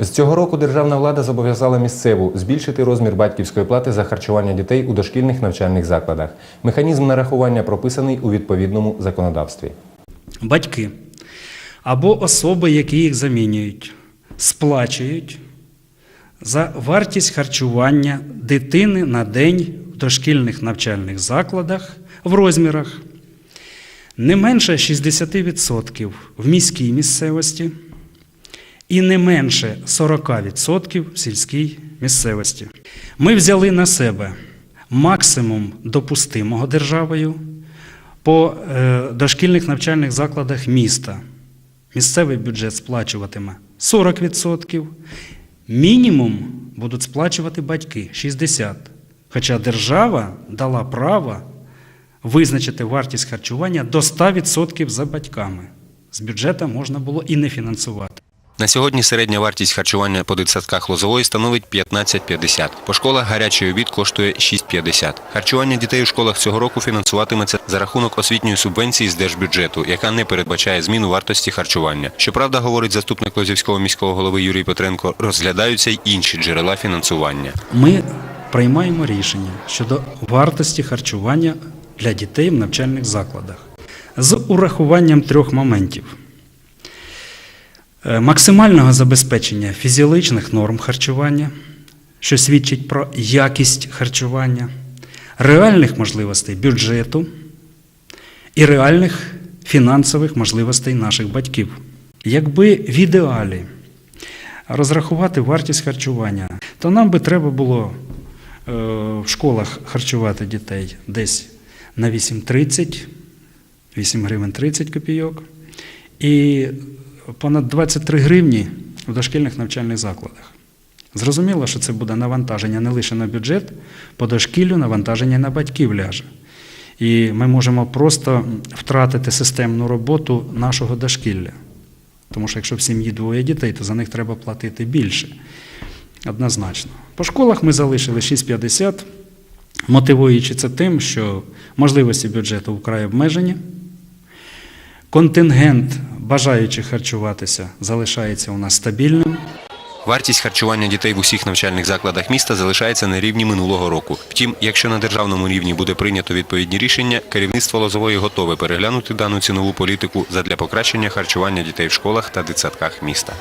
З цього року державна влада зобов'язала місцеву збільшити розмір батьківської плати за харчування дітей у дошкільних навчальних закладах. Механізм нарахування прописаний у відповідному законодавстві. батьки або особи, які їх замінюють, сплачують за вартість харчування дитини на день в дошкільних навчальних закладах в розмірах не менше 60% в міській місцевості і не менше 40% в сільській місцевості. Ми взяли на себе максимум допустимого державою по е, дошкільних навчальних закладах міста. Місцевий бюджет сплачуватиме 40%, мінімум будуть сплачувати батьки 60%. Хоча держава дала право визначити вартість харчування до 100% за батьками. З бюджету можна було і не фінансувати. На сьогодні середня вартість харчування по дитсадках Лозової становить 15,50. По школах гарячий обід коштує 6,50. Харчування дітей у школах цього року фінансуватиметься за рахунок освітньої субвенції з держбюджету, яка не передбачає зміну вартості харчування. Щоправда, говорить заступник Лозівського міського голови Юрій Петренко, розглядаються й інші джерела фінансування. Ми приймаємо рішення щодо вартості харчування для дітей в навчальних закладах з урахуванням трьох моментів: максимального забезпечення фізіологічних норм харчування, що свідчить про якість харчування, реальних можливостей бюджету і реальних фінансових можливостей наших батьків. Якби в ідеалі розрахувати вартість харчування, то нам би треба було е, в школах харчувати дітей десь на 8,30, 8 гривень 30 копійок, і понад 23 гривні в дошкільних навчальних закладах. Зрозуміло, що це буде навантаження не лише на бюджет, по дошкіллю навантаження на батьків ляже. І ми можемо просто втратити системну роботу нашого дошкілля. Тому що якщо в сім'ї двоє дітей, то за них треба платити більше. Однозначно. По школах ми залишили 6,50, мотивуючи це тим, що можливості бюджету вкрай обмежені. Контингент бажаючих харчуватися залишається у нас стабільним. Вартість харчування дітей в усіх навчальних закладах міста залишається на рівні минулого року. Втім, якщо на державному рівні буде прийнято відповідні рішення, керівництво Лозової готове переглянути дану цінову політику задля покращення харчування дітей в школах та дитсадках міста.